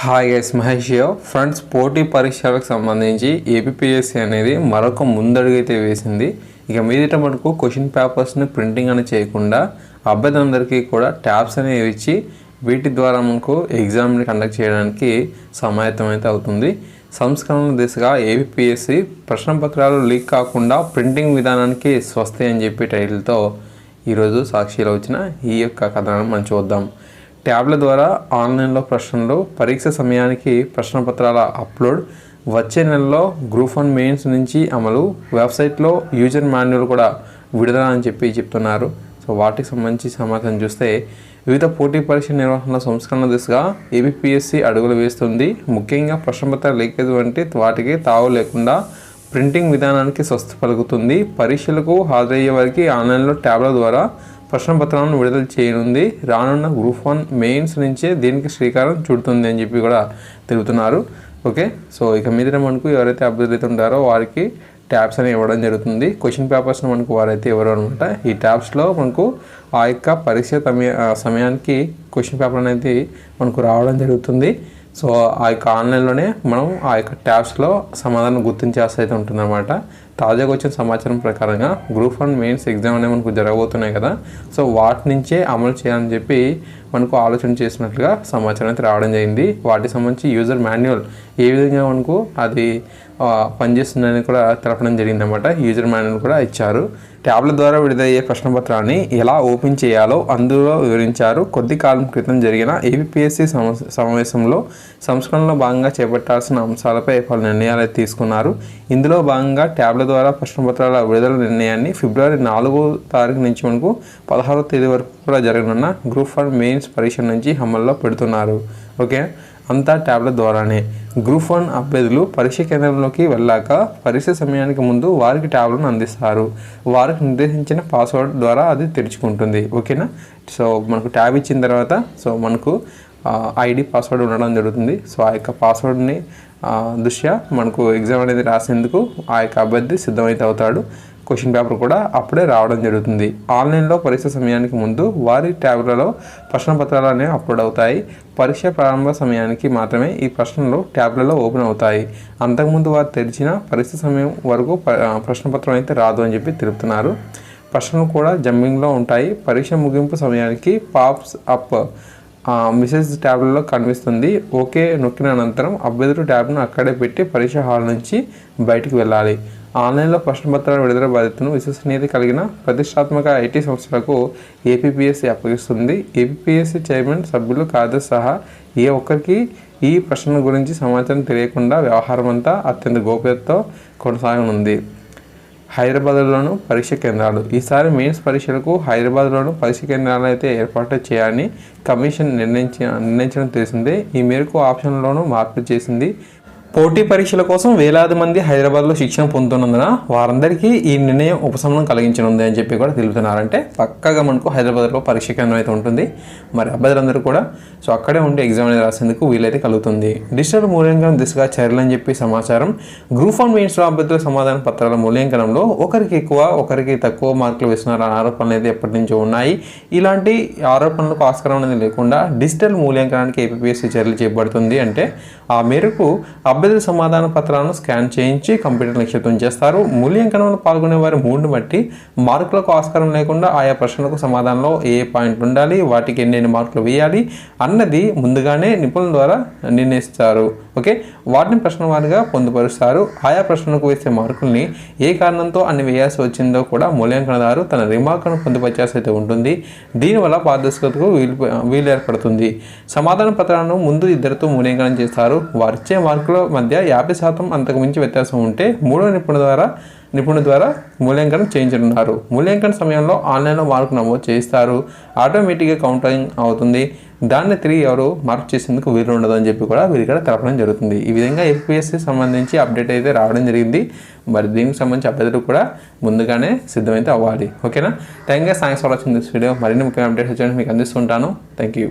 Hi guys Mahesh friends పోటీ పరీక్షలకు సంబంధించి ఏపీపీఎస్సీ అనేది మరొక ముందడుగైతే వేసింది. ఇక మీదట మనకు క్వశ్చన్ పేపర్స్ని ప్రింటింగ్ అని చేయకుండా అభ్యర్థులందరికీ కూడా ట్యాబ్స్ అనేవి ఇచ్చి వీటి ద్వారా మనకు ఎగ్జామ్ని కండక్ట్ చేయడానికి సమాయత్తం అయితే అవుతుంది. సంస్కరణ దిశగా ఏపీఎస్సి ప్రశ్నపత్రాలు లీక్ కాకుండా ప్రింటింగ్ విధానానికి స్వస్తి అని చెప్పి టైటిల్తో ఈరోజు సాక్షిలో వచ్చిన ఈ యొక్క కథనాన్ని మనం చూద్దాం. ట్యాబ్ల ద్వారా ఆన్లైన్లో ప్రశ్నలు పరీక్ష సమయానికి ప్రశ్నపత్రాల అప్లోడ్ వచ్చే నెలలో గ్రూప్ వన్ మెయిన్స్ నుంచి అమలు వెబ్సైట్లో యూజర్ మాన్యువల్ కూడా విడుదల అని చెప్పి చెప్తున్నారు. సో వాటికి సంబంధించి సమాచారం చూస్తే వివిధ పోటీ పరీక్ష నిర్వహణ సంస్కరణ దిశగా ఏబిపిఎస్సి అడుగులు వేస్తుంది. ముఖ్యంగా ప్రశ్నపత్ర లీకేజ్ వంటి వాటికి తావు లేకుండా ప్రింటింగ్ విధానానికి స్వస్థ పలుకుతుంది. పరీక్షలకు హాజరయ్యే వారికి ఆన్లైన్లో ట్యాబ్ల ద్వారా ప్రశ్న పత్రాలను విడుదల చేయనుంది. రానున్న గ్రూప్ వన్ మెయిన్స్ నుంచే దీనికి శ్రీకారం చుడుతుంది అని చెప్పి కూడా తెలుపుతున్నారు ఓకే? సో ఇక మీద మనకు ఎవరైతే అభ్యర్థులు ఉంటారో వారికి ట్యాబ్స్ అనేవి ఇవ్వడం జరుగుతుంది. క్వశ్చన్ పేపర్స్ని మనకు వారైతే ఎవరు అనమాట? ఈ ట్యాబ్స్లో మనకు ఆ యొక్క పరీక్ష సమయ సమయానికి క్వశ్చన్ పేపర్ అనేది మనకు రావడం జరుగుతుంది. సో ఆ యొక్క ఆన్లైన్లోనే మనం ఆ యొక్క ట్యాబ్స్లో సమాధానం గుర్తించాల్సి అయితే ఉంటుందన్నమాట. తాజాగా వచ్చిన సమాచారం ప్రకారంగా గ్రూప్ వన్ మెయిన్స్ ఎగ్జామ్ అనేవి మనకు జరగబోతున్నాయి కదా. సో వాటి నుంచే అమలు చేయాలని చెప్పి మనకు ఆలోచన చేసినట్లుగా సమాచారం అయితే రావడం జరిగింది. వాటికి సంబంధించి యూజర్ మాన్యువల్ ఏ విధంగా మనకు అది పనిచేస్తుందని కూడా తెలపడం జరిగిందన్నమాట. యూజర్ మాన్యువల్ కూడా ఇచ్చారు. ట్యాబ్ల ద్వారా విడుదలయ్యే ప్రశ్నపత్రాన్ని ఎలా ఓపెన్ చేయాలో అందులో వివరించారు. కొద్ది కాలం క్రితం జరిగిన ఏపీఎస్సి సమావేశంలో సంస్కరణలో భాగంగా చేపట్టాల్సిన అంశాలపై పలు నిర్ణయాలు తీసుకున్నారు. ఇందులో భాగంగా ట్యాబ్ల ద్వారా ప్రశ్నపత్రాల విడుదల నిర్ణయాన్ని ఫిబ్రవరి నాలుగో తారీఖు నుంచి మనకు పదహారో తేదీ వరకు కూడా జరగనున్న గ్రూప్ వన్ మెయిన్స్ పరీక్ష నుంచి అమల్లో పెడుతున్నారు. ఓకే? అంతా ట్యాబ్ల ద్వారానే. గ్రూప్ వన్ అభ్యర్థులు పరీక్ష కేంద్రంలోకి వెళ్ళాక పరీక్ష సమయానికి ముందు వారికి ట్యాబ్లను అందిస్తారు. వారికి నిర్దేశించిన పాస్వర్డ్ ద్వారా అది తెరుచుకుంటుంది. ఓకేనా? సో మనకు ట్యాబ్ ఇచ్చిన తర్వాత సో మనకు ఐడి పాస్వర్డ్ ఉండడం జరుగుతుంది. సో ఆ యొక్క పాస్వర్డ్ని దృష్ట్యా మనకు ఎగ్జామ్ అనేది రాసేందుకు ఆ యొక్క అభ్యర్థి సిద్ధమైతే అవుతాడు. క్వశ్చన్ పేపర్ కూడా అప్పుడే రావడం జరుగుతుంది. ఆన్లైన్లో పరీక్ష సమయానికి ముందు వారి ట్యాబ్లలో ప్రశ్న పత్రాలు అనేవి అప్లోడ్ అవుతాయి. పరీక్ష ప్రారంభ సమయానికి మాత్రమే ఈ ప్రశ్నలు ట్యాబ్లలో ఓపెన్ అవుతాయి. అంతకుముందు వారు తెరిచిన పరీక్ష సమయం వరకు ప్రశ్నపత్రం అయితే రాదు అని చెప్పి తెలుపుతున్నారు. ప్రశ్నలు కూడా జంపింగ్లో ఉంటాయి. పరీక్ష ముగింపు సమయానికి పాప్స్ అప్ మెసేజ్ ట్యాబ్లలో కనిపిస్తుంది. ఓకే నొక్కిన అనంతరం అభ్యర్థులు ట్యాబ్ను అక్కడే పెట్టి పరీక్ష హాల్ నుంచి బయటికి వెళ్ళాలి. ఆన్లైన్లో ప్రశ్నపత్రాల విడుదల బాధ్యతను విశ్వసనీయత కలిగిన ప్రతిష్టాత్మక ఐటీ సంస్థలకు ఏపీపీఎస్సీ అప్పగిస్తుంది. ఏపీపీఎస్సీ చైర్మన్ సభ్యులు కార్యదర్శి సహా ఏ ఒక్కరికి ఈ ప్రశ్నల గురించి సమాచారం తెలియకుండా వ్యవహారం అంతా అత్యంత గోప్యతతో కొనసాగనుంది. హైదరాబాద్లోను పరీక్ష కేంద్రాలు. ఈసారి మెయిన్స్ పరీక్షలకు హైదరాబాద్లోను పరీక్ష కేంద్రాలు అయితే ఏర్పాటు చేయాలని కమిషన్ నిర్ణయించిన నిర్ణయించడం తెలిసిందే. ఈ మేరకు ఆప్షన్లోనూ మార్పులు చేసింది పోటీ పరీక్షల కోసం వేలాది మంది హైదరాబాద్లో శిక్షణ పొందుతున్నందున వారందరికీ ఈ నిర్ణయం ఉపశమనం కలిగించనుంది అని చెప్పి కూడా తెలుపుతున్నారంటే పక్కగా మనకు హైదరాబాద్లో పరీక్ష కేంద్రం అయితే ఉంటుంది. మరి అభ్యర్థులందరూ కూడా సో అక్కడే ఉండి ఎగ్జామ్ అనేది రాసేందుకు వీలైతే కలుగుతుంది. డిజిటల్ మూల్యాంకనం దిశగా చర్యలు అని చెప్పి సమాచారం గ్రూప్ వన్ మెయిన్స్లో అభ్యర్థుల సమాధాన పత్రాల మూల్యాంకనంలో ఒకరికి ఎక్కువ ఒకరికి తక్కువ మార్కులు వేస్తున్నారన్న ఆరోపణలు అయితే ఎప్పటి నుంచో ఉన్నాయి. ఇలాంటి ఆరోపణలకు ఆస్కారం అనేది లేకుండా డిజిటల్ మూల్యాంకనానికి ఏపీఎస్సీ చర్యలు చేపడుతుంది అంటే ఆ మేరకు అభ్యర్థుల సమాధాన పత్రాలను స్కాన్ చేయించి కంప్యూటర్ నిక్షిప్తం చేస్తారు. మూల్యాంకనంలో పాల్గొనే వారి మూడుని బట్టి మార్కులకు ఆస్కారం లేకుండా ఆయా ప్రశ్నలకు సమాధానంలో ఏ పాయింట్లు ఉండాలి వాటికి ఎన్నెన్ని మార్కులు వేయాలి అన్నది ముందుగానే నిపుణుల ద్వారా నిర్ణయిస్తారు. ఓకే? వాటిని ప్రశ్న వారిగా పొందుపరుస్తారు. ఆయా ప్రశ్నలకు వేసే మార్కుల్ని ఏ కారణంతో అన్ని వేయాల్సి వచ్చిందో కూడా మూల్యాంకనదారు తన రిమార్కును పొందుపరిచాల్సి అయితే ఉంటుంది. దీనివల్ల పారదర్శకతకు వీలు వీలు ఏర్పడుతుంది. సమాధాన పత్రాలను ముందు ఇద్దరితో మూల్యాంకనం చేస్తారు. వారిచ్చే మార్కులు మధ్య యాభై శాతం అంతకు మించి వ్యత్యాసం ఉంటే మూడో నిపుణుల ద్వారా నిపుణుల ద్వారా మూల్యాంకనం చేయించనున్నారు. మూల్యాంకన సమయంలో ఆన్లైన్లో మార్కు నమోదు చేయిస్తారు. ఆటోమేటిక్గా కౌంటరింగ్ అవుతుంది. దాన్ని తిరిగి ఎవరు మార్క్ చేసేందుకు వీలు ఉండదు అని చెప్పి కూడా వీరు ఇక్కడ తెలపడం జరుగుతుంది. ఈ విధంగా ఎఫ్పిఎస్సి సంబంధించి అప్డేట్ అయితే రావడం జరిగింది. మరి దీనికి సంబంధించి అభ్యర్థులు కూడా ముందుగానే సిద్ధమైతే అవ్వాలి. ఓకేనా? Thank you thanks for watching this video మరిన్ని ముఖ్యమైన అప్డేట్స్ వచ్చాయని మీకు అందిస్తుంటాను. Thank you